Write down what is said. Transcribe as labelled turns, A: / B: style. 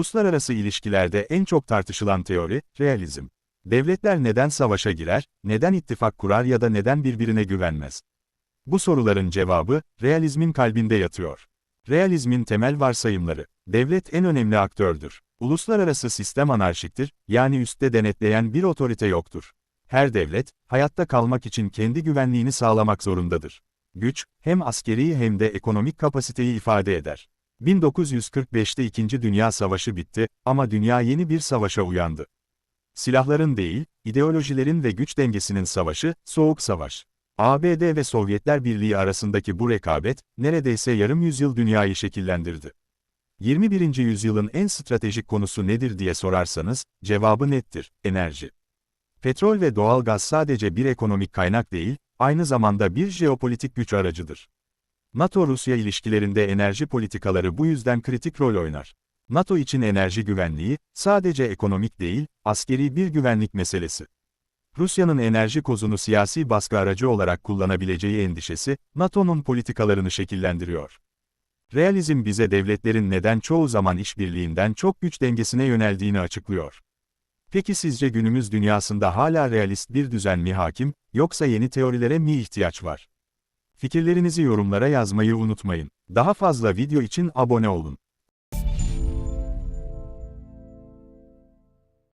A: Uluslararası ilişkilerde en çok tartışılan teori, realizm. Devletler neden savaşa girer, neden ittifak kurar ya da neden birbirine güvenmez? Bu soruların cevabı, realizmin kalbinde yatıyor. Realizmin temel varsayımları. Devlet en önemli aktördür. Uluslararası sistem anarşiktir, yani üstte denetleyen bir otorite yoktur. Her devlet, hayatta kalmak için kendi güvenliğini sağlamak zorundadır. Güç, hem askeri hem de ekonomik kapasiteyi ifade eder. 1945'te İkinci Dünya Savaşı bitti ama dünya yeni bir savaşa uyandı. Silahların değil, ideolojilerin ve güç dengesinin savaşı, Soğuk Savaş. ABD ve Sovyetler Birliği arasındaki bu rekabet, neredeyse yarım yüzyıl dünyayı şekillendirdi. 21. yüzyılın en stratejik konusu nedir diye sorarsanız, cevabı nettir, enerji. Petrol ve doğalgaz sadece bir ekonomik kaynak değil, aynı zamanda bir jeopolitik güç aracıdır. NATO-Rusya ilişkilerinde enerji politikaları bu yüzden kritik rol oynar. NATO için enerji güvenliği, sadece ekonomik değil, askeri bir güvenlik meselesi. Rusya'nın enerji kozunu siyasi baskı aracı olarak kullanabileceği endişesi, NATO'nun politikalarını şekillendiriyor. Realizm bize devletlerin neden çoğu zaman işbirliğinden çok güç dengesine yöneldiğini açıklıyor. Peki sizce günümüz dünyasında hala realist bir düzen mi hakim, yoksa yeni teorilere mi ihtiyaç var? Fikirlerinizi yorumlara yazmayı unutmayın. Daha fazla video için abone olun.